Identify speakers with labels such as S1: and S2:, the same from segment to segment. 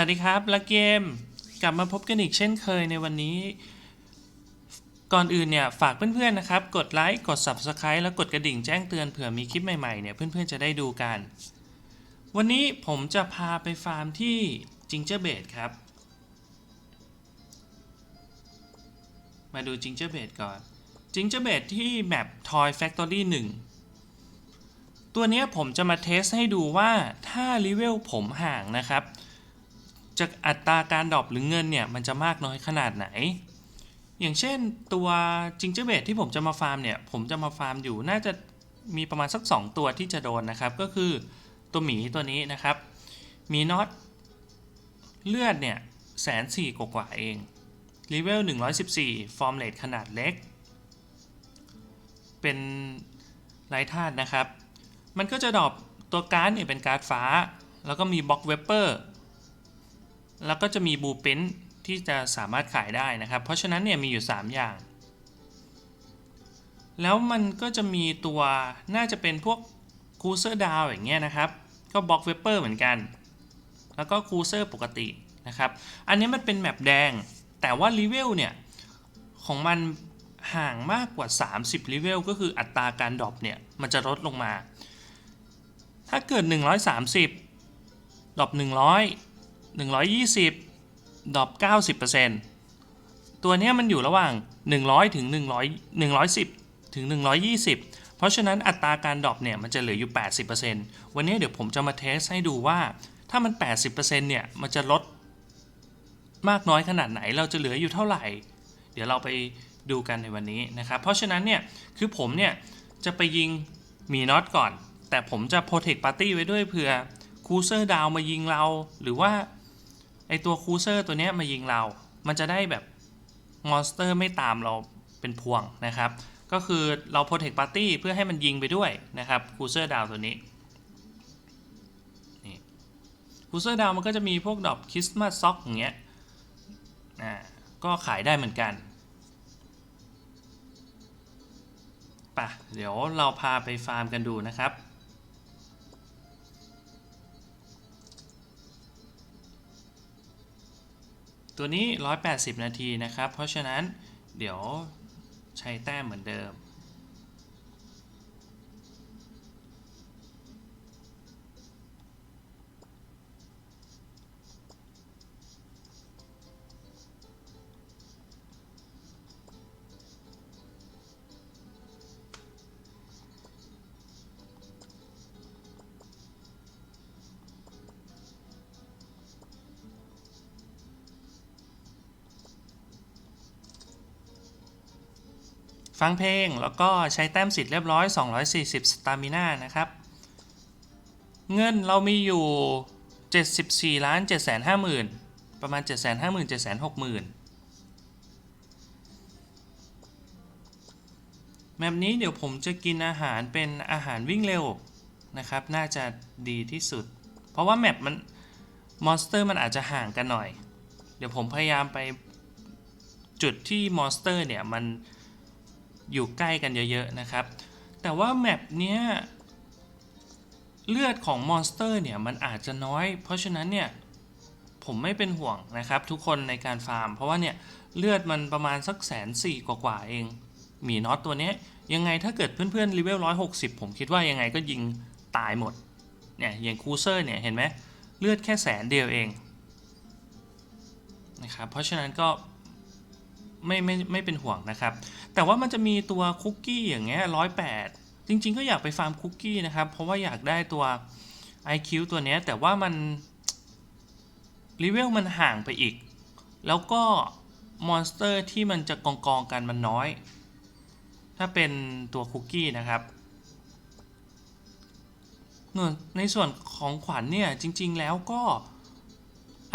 S1: วัสดีครับละเกมกลับมาพบกันอีกเช่นเคยในวันนี้ ก่อนอื่นเนี่ยฝากเพื่อนๆนะครับ กดไลค์กด Subscribe แล้วกดกระดิ่งแจ้งเตือนเผื่อมีคลิปใหม่ๆเนี่ยเพื่อนๆจะได้ดูกัน วันนี้ผมจะพาไปฟาร์มที่จิงเจอร์เบดครับ มาดูจิงเจอร์เบดก่อนจิงเจอร์เบดที่แมป Toy Factory 1ตัวนี้ผมจะมาเทสให้ดูว่าถ้ารีเวลผมห่างนะครับ จากอัตราการดรอปหรือเงินเนี่ยมันจะมากน้อยขนาดไหน อย่างเช่นตัวจิงเจอร์เบดที่ผมจะมาฟาร์มเนี่ยผมจะมาฟาร์มอยู่น่าจะมีประมาณสัก 2 ตัวที่จะโดนนะครับ ก็คือตัวหมีตัวนี้นะครับมีน็อตเลือดเนี่ยแสนสี่กว่าเองรีเวล114 ฟอร์มเลทขนาดเล็ก เป็นไร้ธาตุนะครับ มันก็จะดรอปตัวการ์ดเนี่ยเป็นการ์ดฟ้า แล้วก็มีบล็อกเวเปอร์ แล้วก็จะมีบูปินที่จะสามารถขายได้นะครับ เพราะฉะนั้นเนี่ยมีอยู่ 3 อย่าง แล้วมันก็จะมีตัวน่าจะเป็นพวกคูเซอร์ดาวอย่างเงี้ยนะครับ ก็บล็อกเวเปอร์เหมือนกัน แล้วก็คูเซอร์ปกตินะครับ อันนี้มันเป็นแมปแดง แต่ว่ารีเวลเนี่ย ของมันห่างมากกว่า 30รีเวลก็คืออัตราการดรอปเนี่ย มันจะลดลงมา ถ้าเกิด 130ดรอป100 120ดรอป90%ตัวนี้มันอยู่ระหว่าง 100 ถึง 100 110 ถึง 120 เพราะฉะนั้นอัตราการดรอปเนี่ยมันจะเหลืออยู่ 80%วันนี้เดี๋ยวผมจะมาเทสให้ดูว่า ถ้ามัน 80%เนี่ยมันจะลดมากน้อยขนาดไหนเราจะเหลืออยู่เท่าไหร่ เดี๋ยวเราไปดูกันในวันนี้นะครับ เพราะฉะนั้นเนี่ยคือผมเนี่ยจะไปยิงมีน็อตก่อน แต่ผมจะโปรเทคปาร์ตี้ไว้ด้วยเผื่อคูเซอร์ดาวมายิงเรา หรือว่า ไอตัวคูเซอร์ตัวเนี้ยมายิงเรา มันจะได้แบบมอนสเตอร์ไม่ตามเราเป็นพวงนะครับ ก็คือเราโปรเทคปาร์ตี้เพื่อให้มันยิงไปด้วยนะครับคูเซอร์ดาวตัวนี้นี่คูเซอร์ดาวมันก็จะมีพวกดอกคริสต์มาสซ็อกอย่างเงี้ยอ่าก็ขายได้เหมือนกันปะเดี๋ยวเราพาไปฟาร์มกันดูนะครับ ตัวนี้ 180 นาทีนะครับ เพราะฉะนั้นเดี๋ยวใช้แต้มเหมือนเดิม ฟังเพลงแล้วก็ใช้แต้มสิทธิ์เรียบร้อย 240 สตามิน่านะครับ เงินเรามีอยู่ 74ล้าน750หมื่นประมาณ 750,000 760,000แบบนี้เดี๋ยวผมจะกินอาหารเป็นอาหารวิ่งเร็วนะครับ น่าจะดีที่สุด เพราะว่าแมปมันมอนสเตอร์มันอาจจะห่างกันหน่อย เดี๋ยวผมพยายามไปจุดที่มอนสเตอร์เนี่ยมัน อยู่ใกล้กันเยอะๆนะครับ แต่ว่าแมปเนี้ยเลือดของมอนสเตอร์เนี่ยมันอาจจะน้อย เพราะฉะนั้นเนี่ยผมไม่เป็นห่วงนะครับ ทุกคนในการฟาร์ม เพราะว่าเนี่ยเลือดมันประมาณสักแสนสี่กว่าๆเองหมีน็อตตัวนี้ยยังไงถ้าเกิดเพื่อนๆรีเวลร้อยหกสิบผมคิดว่ายังไงก็ยิงตายหมดเนี่ยอย่างคูเซอร์เนี่ยเห็นไหมเลือดแค่แสนเดียวเองนะครับเพราะฉะนั้นก็ ไม่ไม่ไม่เป็นห่วงนะครับ แต่ว่ามันจะมีตัวคุกกี้อย่างเงี้ยร้อยแปดจริง ๆ ก็อยากไปฟาร์มคุกกี้นะครับ เพราะว่าอยากได้ตัว IQ ตัวเนี้ยแต่ว่ามันรีเวลมันห่างไปอีก แล้วก็มอนสเตอร์ที่มันจะกองกองกันมันน้อย ถ้าเป็นตัวคุกกี้นะครับในส่วนของขวัญเนี่ยจริง ๆ แล้วก็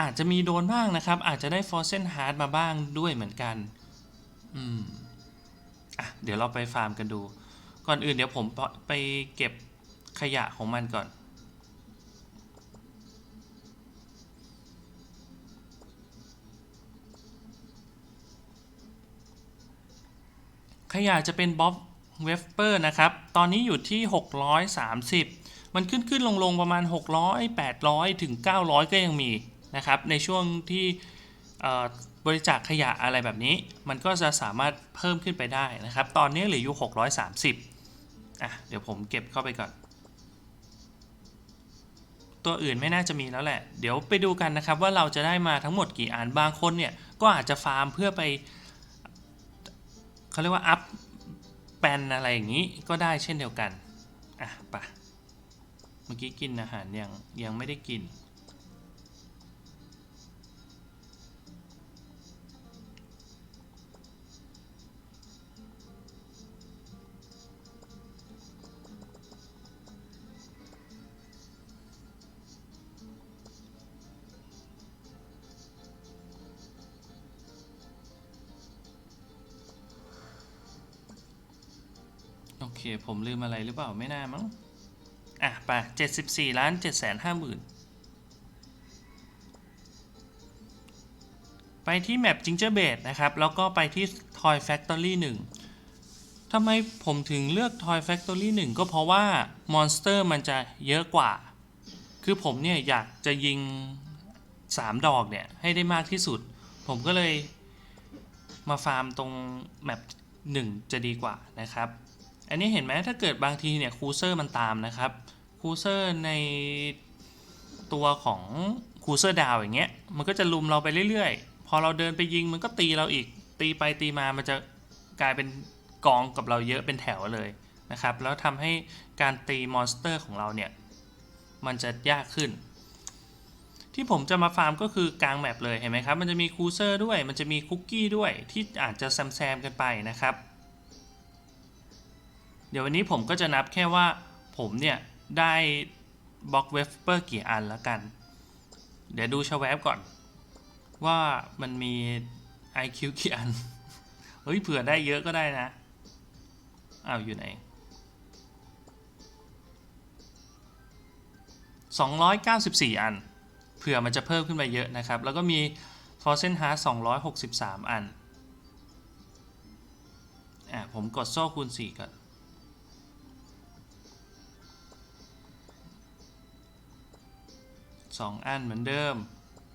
S1: อาจจะมีโดนบ้างนะครับ อาจจะได้ Frozen Heart มาบ้างด้วยเหมือนกัน อืมอะเดี๋ยวเราไปฟาร์มกันดู ก่อนอื่นเดี๋ยวผมไปเก็บขยะของมันก่อน ขยะจะเป็นบ๊อบเวฟเปอร์นะครับ ตอนนี้อยู่ที่ 630 มันขึ้นขึ้นลงลงประมาณ 600 800 ถึง 900 ก็ยังมีนะครับ ในช่วงที่ บริจาคขยะอะไรแบบนี้ มันก็จะสามารถเพิ่มขึ้นไปได้นะครับ ตอนนี้เหลืออยู่ 630อะเดี๋ยวผมเก็บเข้าไปก่อน ตัวอื่นไม่น่าจะมีแล้วแหละ เดี๋ยวไปดูกันนะครับว่าเราจะได้มาทั้งหมดกี่อันบางคนเนี่ย ก็อาจจะฟาร์มเพื่อไปเขาเรียกว่าอัพแปนอะไรอย่างนี้ก็ได้เช่นเดียวกัน อะปะเมื่อกี้กินอาหารยังยังไม่ได้กิน เค ผมลืมอะไรหรือเปล่าไม่น่ามั้ง อะไปเจ็ดสิบสี่ล้านเจ็ดแสนห้าหมื่นไปที่แมป Ginger b a d นะครับ แล้วก็ไปที่ Toy Factory 1ทำไมผมถึงเลือก Toy Factory 1 ก็เพราะว่ามอนสเตอร์มันจะเยอะกว่า คือผมเนี่ยอยากจะยิง 3 ดอกเนี่ย ให้ได้มากที่สุด ผมก็เลยมาฟาร์มตรงแมป1 จะดีกว่านะครับ อันนี้เห็นไหมถ้าเกิดบางทีเนี่ยคูเซอร์มันตามนะครับคูเซอร์ในตัวของคูเซอร์ดาวอย่างเงี้ยมันก็จะลุมเราไปเรื่อยๆ พอเราเดินไปยิงมันก็ตีเราอีกตีไปตีมามันจะกลายเป็นกองกับเราเยอะเป็นแถวเลยนะครับ แล้วทำให้การตีมอนสเตอร์ของเราเนี่ย มันจะยากขึ้น ที่ผมจะมาฟาร์มก็คือกลางแมปเลยเห็นไหมครับ มันจะมีคูเซอร์ด้วย มันจะมีคุกกี้ด้วยที่อาจจะแซมๆกันไปนะครับ เดี๋ยววันนี้ผมก็จะนับแค่ว่าผมเนี่ย ได้บล็อกเวฟเปอร์กี่อันแล้วกัน เดี๋ยวดูชาแวบก่อน ว่ามันมี IQ กี่อัน เฮ้ย เผื่อได้เยอะก็ได้นะ อ้าว อยู่ไหน 294 อัน เผื่อมันจะเพิ่มขึ้นไปเยอะนะครับ แล้วก็มี f o r c e n Heart 263 อัน อะ ผมกดโซ่คูณ 4 ก่อน 2 อันเหมือนเดิม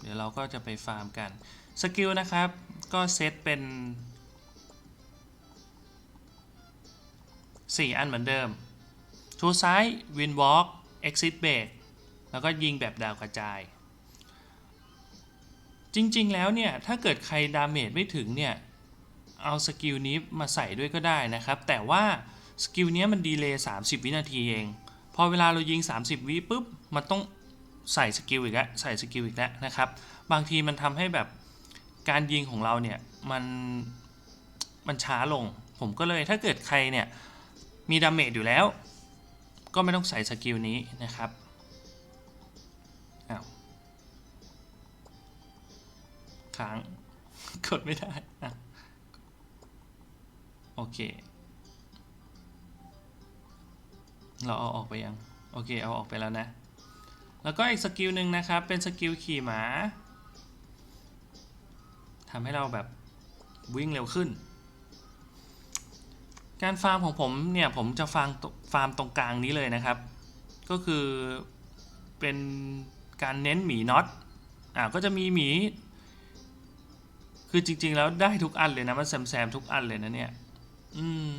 S1: เดี๋ยวเราก็จะไปฟาร์มกันสกิลนะครับ ก็เซตเป็น 4 อันเหมือนเดิมทูซ้ายวินวอล์กเอ็กซิสเบรกแล้วก็ยิงแบบดาวกระจาย จริงๆแล้วเนี่ย ถ้าเกิดใครดาเมจไม่ถึงเนี่ย เอาสกิลนี้มาใส่ด้วยก็ได้นะครับ แต่ว่าสกิลนี้มันดีเลย์30 วินาทีเอง พอเวลาเรายิง 30 วิปุ๊บ มันต้อง ใส่สกิลอีกแล้วใส่สกิลอีกแล้วนะครับ บางทีมันทำให้แบบการยิงของเราเนี่ยมันมันช้าลง ผมก็เลยถ้าเกิดใครเนี่ยมีดาเมจอยู่แล้ว ก็ไม่ต้องใส่สกิลนี้นะครับอ้าวค้างกดไม่ได้อะโอเค เราเอาออกไปยัง โอเค เอาออกไปแล้วนะ แล้วก็อีกสกิลหนึ่งนะครับ เป็นสกิลขี่หมาทำให้เราแบบวิ่งเร็วขึ้น การฟาร์มของผมเนี่ย ผมจะฟาร์มตฟาร์มตรงกลางนี้เลยนะครับ ก็คือเป็นการเน้นหมีน็อต อ่าก็จะมีหมี คือจริง ๆ แล้วได้ทุกอันเลยนะ มันแซมๆทุกอันเลยนะเนี่ย อืม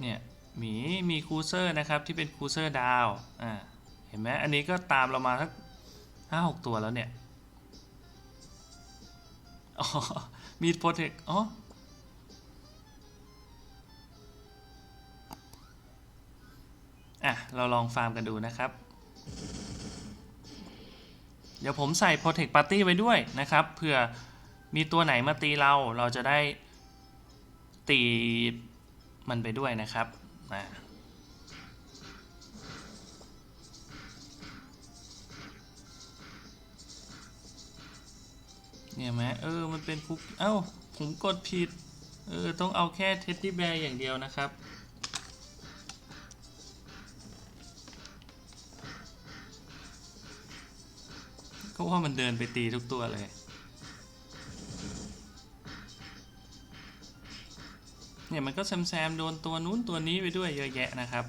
S1: เนี่ย หมีมีคูเซอร์นะครับที่เป็นคูเซอร์ดาวอ่าเห็นไหมอันนี้ก็ตามเรามาสักห้าหกตัวแล้วเนี่ยอ๋อมีโปรเทคอ๋ออะ เราลองฟาร์มกันดูนะครับ เดี๋ยวผมใส่ Protect Party ไว้ด้วยนะครับ เผื่อมีตัวไหนมาตีเรา เราจะได้ตีมันไปด้วยนะครับ อ่าเนี่ยไหมเออ มันเป็นคุกเอ้า ผมกดผิด เออ ต้องเอาแค่เท็ดดี้แบร์อย่างเดียวนะครับ ก็ว่ามันเดินไปตีทุกตัวเลย เนี่ยมันก็แซมแซมโดนตัวนู้นตัวนี้ไปด้วยเยอะแยะนะครับ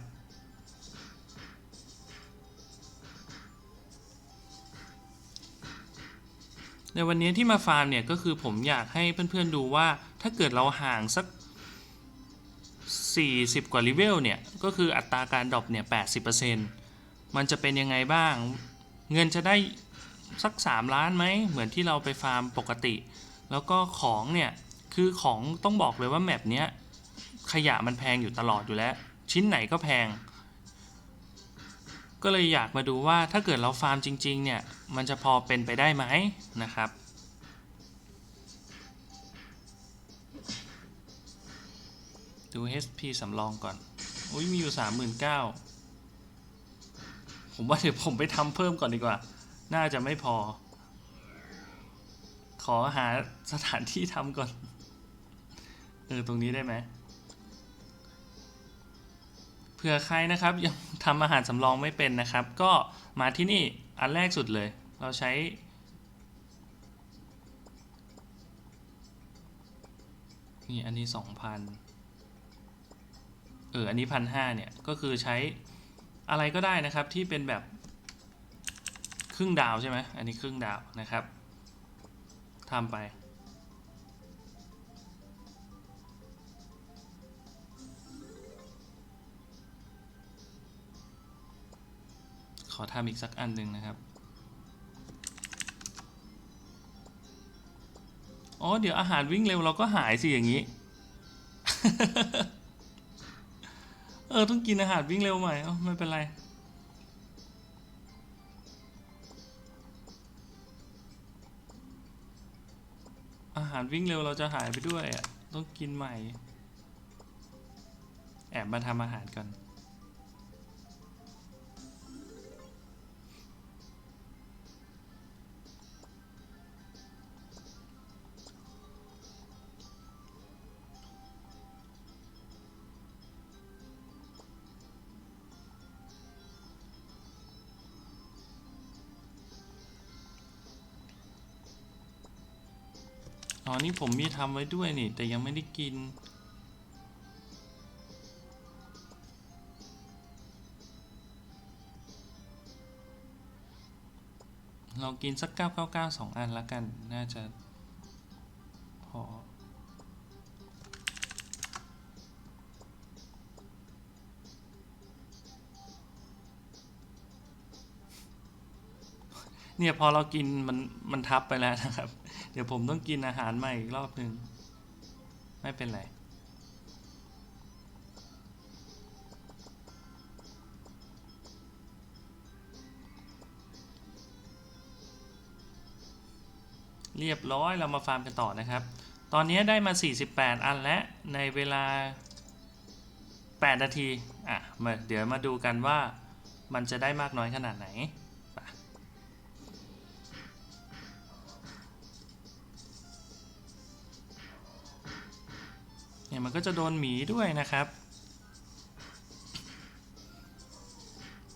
S1: ในวันนี้ที่มาฟาร์มเนี่ยก็คือผมอยากให้เพื่อนๆดูว่าถ้าเกิดเราห่างสัก 40 กว่าลิเวลเนี่ย ก็คืออัตราการดรอปเนี่ย 80%มันจะเป็นยังไงบ้าง เงินจะได้สัก 3 ล้านไหม เหมือนที่เราไปฟาร์มปกติ แล้วก็ของเนี่ย คือของต้องบอกเลยว่าแมปเนี้ย ขยะมันแพงอยู่ตลอดอยู่แล้ว ชิ้นไหนก็แพง ก็เลยอยากมาดูว่าถ้าเกิดเราฟาร์มจริง ๆ เนี่ย มันจะพอเป็นไปได้ไหมนะครับดู HP สำรองก่อน อุ้ยมีอยู่สามหมื่นเก้าผมว่าเดี๋ยวผมไปทำเพิ่มก่อนดีกว่า น่าจะไม่พอ ขอหาสถานที่ทำก่อน เออ ตรงนี้ได้ไหม ผื่อใครนะครับยังทำอาหารสำรองไม่เป็นนะครับ ก็มาที่นี่อันแรกสุดเลย เราใช้ นี่อันนี้สองพันเอออันนี้พันห้าเนี่ย ก็คือใช้อะไรก็ได้นะครับที่เป็นแบบครึ่งดาวใช่ไหมอันนี้ครึ่งดาวนะครับทำไป อทำอีกสักอันหนึ่งนะครับ อ๋อ เดี๋ยวอาหารวิ่งเร็วเราก็หายสิอย่างนี้ เออ ต้องกินอาหารวิ่งเร็วใหม่เอ้าไม่เป็นไรอาหารวิ่งเร็วเราจะหายไปด้วยอะ ต้องกินใหม่ แอบมาทำอาหารก่อน อ๋อนี่ผมมีทำไว้ด้วยนี่ แต่ยังไม่ได้กิน เรากินสัก 999 2 อันละกัน น่าจะพอเนี่ยพอเรากินมันมันทับไปแล้วนะครับ เดี๋ยวผมต้องกินอาหารใหม่อีกรอบหนึ่งไม่เป็นไรเรียบร้อยเรามาฟาร์มกันต่อนะครับ ตอนนี้ได้มา 48 อันแล้วในเวลา 8 นาที อะมาเดี๋ยวมาดูกันว่ามันจะได้มากน้อยขนาดไหน เนี่ยมันก็จะโดนหมีด้วยนะครับ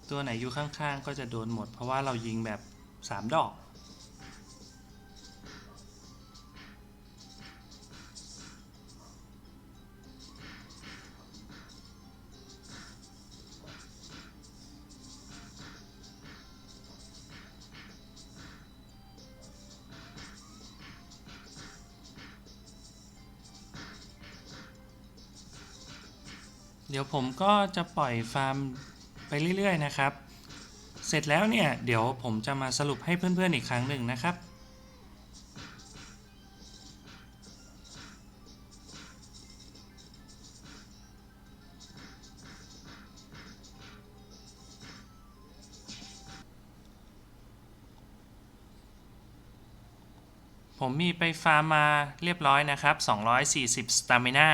S1: ตัวไหนอยู่ข้างๆ ก็จะโดนหมด เพราะว่าเรายิงแบบ 3 ดอก เดี๋ยวผมก็จะปล่อยฟาร์มไปเรื่อยๆนะครับ เสร็จแล้วเนี่ยเดี๋ยวผมจะมาสรุปให้เพื่อนๆอีกครั้งหนึ่งนะครับผมมีไปฟาร์มมาเรียบร้อยนะครับ 240 สตามิน่า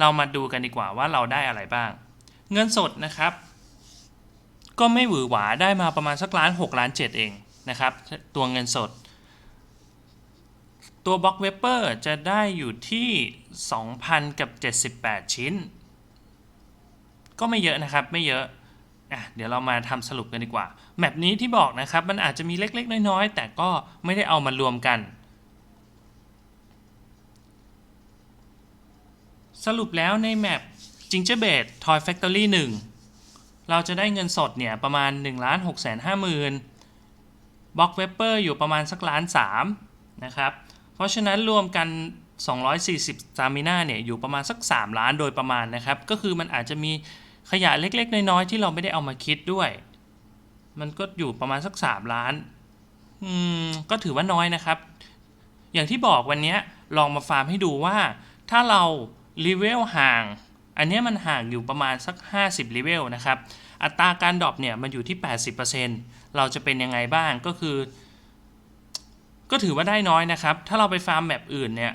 S1: เรามาดูกันดีกว่าว่าเราได้อะไรบ้าง เงินสดนะครับ ก็ไม่หวือหวาได้มาประมาณสักล้าน6ล้าน 7 เองนะครับ ตัวเงินสด ตัวบล็อกเวเปอร์จะได้อยู่ที่ 2,000 กับ 78 ชิ้น ก็ไม่เยอะนะครับไม่เยอะอะเดี๋ยวเรามาทำสรุปกันดีกว่า แมปนี้ที่บอกนะครับ มันอาจจะมีเล็กๆ น้อยๆ แต่ก็ไม่ได้เอามารวมกัน สรุปแล้วในแมป Gingerbread Toy Factory 1เราจะได้เงินสดเนี่ยประมาณ1 6 5 0 0 0 0บล็อกเวเปอร์อยู่ประมาณสักล้านสามนะครับ เพราะฉะนั้นรวมกัน 240 s t a m i n a เนี่ยอยู่ประมาณสัก 3 ล้านโดยประมาณนะครับ ก็คือมันอาจจะมีขยะเล็กๆ น้อยๆ ที่เราไม่ได้เอามาคิดด้วย มันก็อยู่ประมาณสัก 3 ล้าน อืม ก็ถือว่าน้อยนะครับ อย่างที่บอกวันนี้ลองมาฟาร์มให้ดูว่าถ้าเรา รีเวลห่าง อันนี้มันห่างอยู่ประมาณสัก 50รีเวลนะครับ อัตราการดรอปเนี่ยมันอยู่ที่ 80%เราจะเป็นยังไงบ้างก็คือ ก็ถือว่าได้น้อยนะครับ ถ้าเราไปฟาร์มแบบอื่นเนี่ย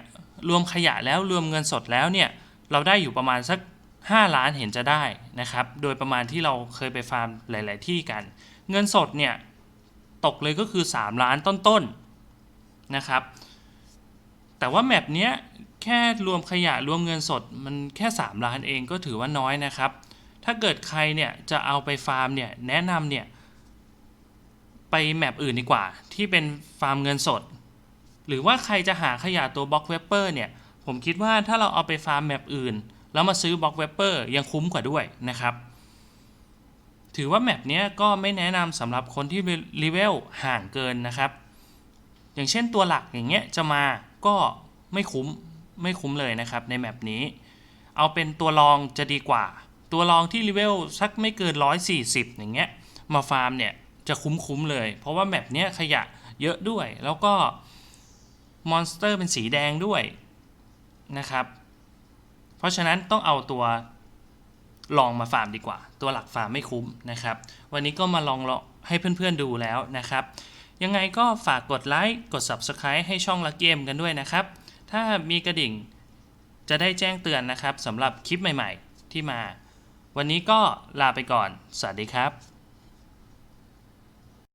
S1: รวมขยะแล้วรวมเงินสดแล้วเนี่ยเราได้อยู่ประมาณสัก 5 ล้านเห็นจะได้นะครับ โดยประมาณที่เราเคยไปฟาร์มหลาย ๆ ที่กัน เงินสดเนี่ยตกเลยก็คือ 3 ล้านต้น ๆ นะครับ แต่ว่าแมปเนี้ย แค่รวมขยะรวมเงินสดมันแค่ 3 ล้านเองก็ถือว่าน้อยนะครับ ถ้าเกิดใครเนี่ยจะเอาไปฟาร์มเนี่ยแนะนำเนี่ยไปแมปอื่นดีกว่า ที่เป็นฟาร์มเงินสด หรือว่าใครจะหาขยะตัวบล็อกเวเปอร์เนี่ยผมคิดว่าถ้าเราเอาไปฟาร์มแมปอื่น แล้วมาซื้อบล็อกเวเปอร์ยังคุ้มกว่าด้วยนะครับ ถือว่าแมปเนี้ยก็ไม่แนะนำสำหรับคนที่รีเวลห่างเกินนะครับ อย่างเช่นตัวหลักอย่างเงี้ยจะมาก็ไม่คุ้ม ไม่คุ้มเลยนะครับในแมปนี้ เอาเป็นตัวรองจะดีกว่า ตัวรองที่รีเวลสักไม่เกิน 140 อย่างเงี้ยมาฟาร์มเนี่ยจะคุ้มๆเลย เพราะว่าแมปเนี้ยขยะเยอะด้วย แล้วก็มอนสเตอร์เป็นสีแดงด้วยนะครับ เพราะฉะนั้นต้องเอาตัวลองมาฟาร์มดีกว่า ตัวหลักฟาร์มไม่คุ้มนะครับ วันนี้ก็มาลองลองให้เพื่อนๆดูแล้วนะครับ ยังไงก็ฝากกดไลค์ กด Subscribe ให้ช่องลักเกมกันด้วยนะครับ ถ้ามีกระดิ่งจะได้แจ้งเตือนนะครับสำหรับคลิปใหม่ ๆ ที่มา วันนี้ก็ลาไปก่อน สวัสดีครับ